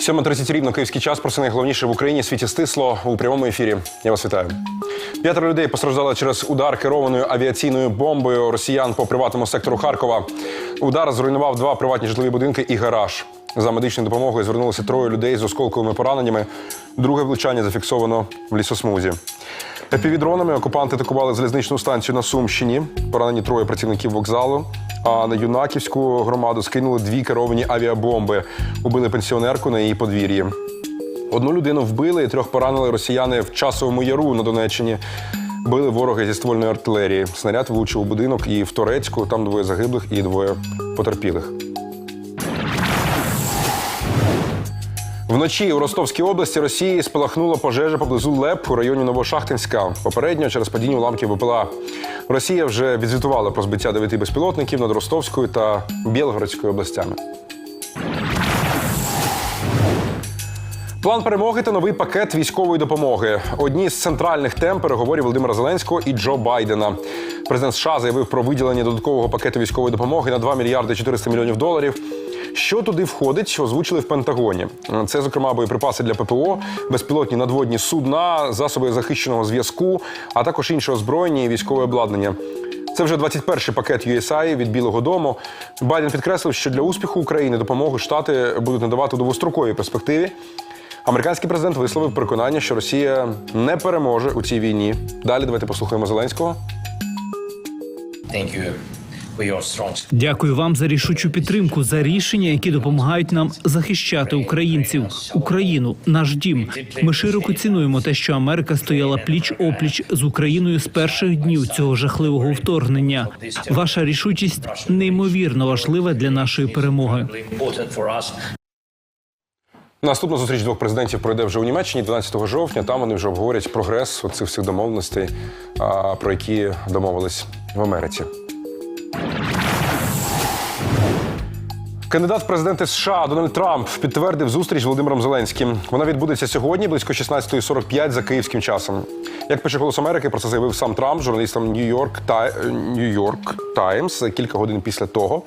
7.30 рівно київський час. Про це найголовніше в Україні світі стисло у прямому ефірі. Я вас вітаю. П'ятеро людей постраждали через удар керованою авіаційною бомбою росіян по приватному сектору Харкова. Удар зруйнував два приватні житлові будинки і гараж. За медичною допомогою звернулися троє людей з осколковими пораненнями. Друге влучання зафіксовано в лісосмузі. Епівідронами окупанти атакували залізничну станцію на Сумщині. Поранені троє працівників вокзалу. А на юнаківську громаду скинули дві керовані авіабомби. Убили пенсіонерку на її подвір'ї. Одну людину вбили і трьох поранили росіяни в часовому яру на Донеччині. Били вороги зі ствольної артилерії. Снаряд влучив у будинок і в Торецьку. Там двоє загиблих і двоє потерпілих. Вночі у Ростовській області Росії спалахнула пожежа поблизу Леп у районі Новошахтинська. Попередньо через падіння уламків БПЛА. Росія вже відзвітувала про збиття дев'яти безпілотників над Ростовською та Білгородською областями. План перемоги та новий пакет військової допомоги. Одні з центральних тем переговорів Володимира Зеленського і Джо Байдена. Президент США заявив про виділення додаткового пакету військової допомоги на 2 мільярди 400 мільйонів доларів. Що туди входить, озвучили в Пентагоні. Це, зокрема, боєприпаси для ППО, безпілотні надводні судна, засоби захищеного зв'язку, а також інше озброєння і військове обладнання. Це вже 21-й пакет USAID від Білого Дому. Байден підкреслив, що для успіху України допомогу штати будуть надавати у довгостроковій перспективі. Американський президент висловив переконання, що Росія не переможе у цій війні. Далі давайте послухаємо Зеленського. Thank Дякую вам за рішучу підтримку, за рішення, які допомагають нам захищати українців, Україну, наш дім. Ми широко цінуємо те, що Америка стояла пліч опліч з Україною з перших днів цього жахливого вторгнення. Ваша рішучість неймовірно важлива для нашої перемоги. Наступна зустріч двох президентів пройде вже у Німеччині 12 жовтня. Там вони вже обговорять прогрес оцих всіх домовленостей, про які домовились в Америці. Кандидат в президенти США Дональд Трамп підтвердив зустріч з Володимиром Зеленським. Вона відбудеться сьогодні близько 16.45 за київським часом. Як пише голос Америки, про це заявив сам Трамп журналістам Нью-Йорк та Нью-Йорк Таймс кілька годин після того,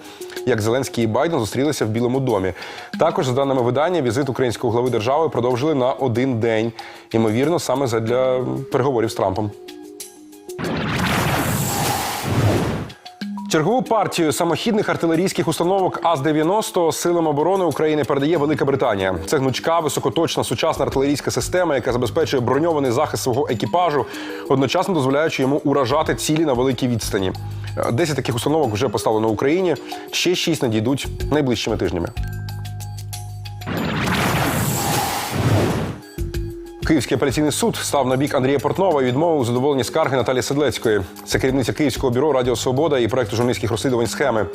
як Зеленський і Байден зустрілися в Білому домі. Також, за даними видання, візит українського глави держави продовжили на один день. Ймовірно, саме задля переговорів з Трампом. Чергову партію самохідних артилерійських установок АЗ-90 силам оборони України передає Велика Британія. Це гнучка, високоточна сучасна артилерійська система, яка забезпечує броньований захист свого екіпажу, одночасно дозволяючи йому уражати цілі на великій відстані. Десять таких установок вже поставлено в Україні. Ще шість надійдуть найближчими тижнями. Київський апеляційний суд став на бік Андрія Портнова і відмовив у задоволенні скарги Наталі Седлецької. Це керівниця Київського бюро Радіо Свобода і проекту журналістських розслідувань схеми.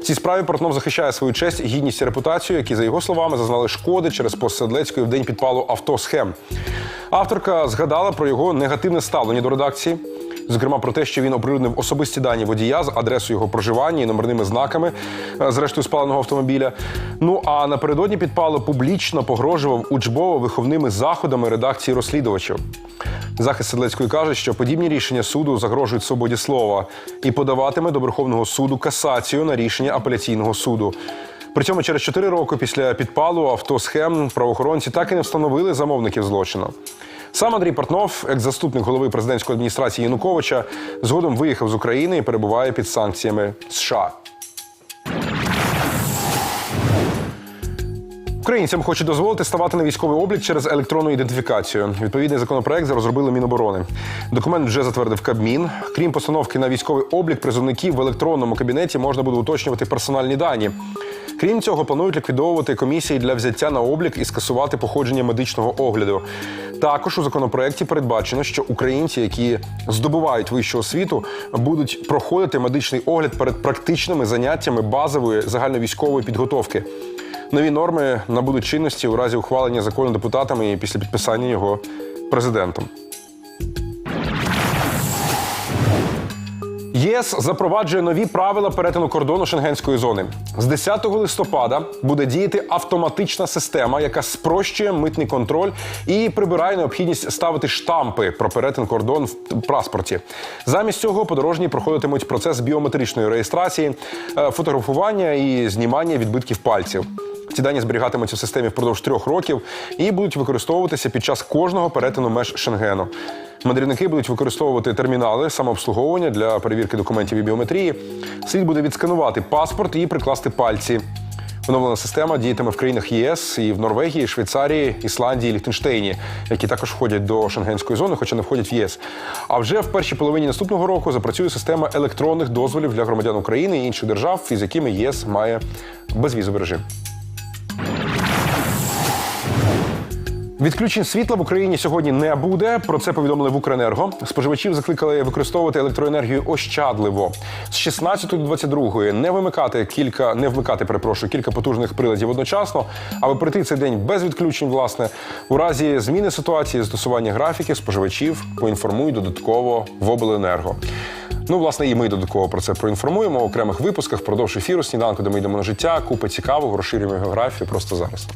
В цій справі Портнов захищає свою честь, гідність і репутацію, які, за його словами, зазнали шкоди через пост Седлецької в день підпалу авто схем. Авторка згадала про його негативне ставлення до редакції. Зокрема, про те, що він оприлюднив особисті дані водія з адресою його проживання і номерними знаками, е, зрештою спаленого автомобіля. Ну а напередодні підпалу публічно погрожував учбово виховними заходами редакції розслідувачів. Захист Седлецької каже, що подібні рішення суду загрожують свободі слова і подаватиме до Верховного суду касацію на рішення апеляційного суду. При цьому через 4 роки після підпалу автосхем правоохоронці так і не встановили замовників злочину. Сам Андрій Портнов, екс-заступник голови президентської адміністрації Януковича, згодом виїхав з України і перебуває під санкціями США. Українцям хочуть дозволити ставати на військовий облік через електронну ідентифікацію. Відповідний законопроект розробили Міноборони. Документ вже затвердив Кабмін. Крім постановки на військовий облік призовників в електронному кабінеті можна буде уточнювати персональні дані. Крім цього, планують ліквідовувати комісії для взяття на облік і скасувати походження медичного огляду. Також у законопроекті передбачено, що українці, які здобувають вищу освіту, будуть проходити медичний огляд перед практичними заняттями базової загальновійськової підготовки. Нові норми набудуть чинності у разі ухвалення закону депутатами і після підписання його президентом. ЄС запроваджує нові правила перетину кордону шенгенської зони. З 10 листопада буде діяти автоматична система, яка спрощує митний контроль і прибирає необхідність ставити штампи про перетин кордон в паспорті. Замість цього подорожні проходитимуть процес біометричної реєстрації, е, фотографування і знімання відбитків пальців. Ці дані зберігатимуться в системі впродовж трьох років і будуть використовуватися під час кожного перетину меж Шенгену. Мандрівники будуть використовувати термінали самообслуговування для перевірки документів і біометрії. Слід буде відсканувати паспорт і прикласти пальці. Оновлена система діятиме в країнах ЄС і в Норвегії, Швейцарії, Ісландії, Ліхтенштейні, які також входять до шенгенської зони, хоча не входять в ЄС. А вже в першій половині наступного року запрацює система електронних дозволів для громадян України і інших держав, із якими ЄС має безвізовий режим. Відключень світла в Україні сьогодні не буде. Про це повідомили в Укренерго. Споживачів закликали використовувати електроенергію ощадливо. З 16 до 22 не вимикати кілька, не вмикати, перепрошую, кілька потужних приладів одночасно, аби пройти цей день без відключень. Власне, у разі зміни ситуації застосування графіків споживачів поінформують додатково в обленерго. Ну, власне, і ми додатково про це проінформуємо в окремих випусках впродовж ефіру сніданку, де ми йдемо на життя. Купа цікавого, розширюємо географію просто зараз.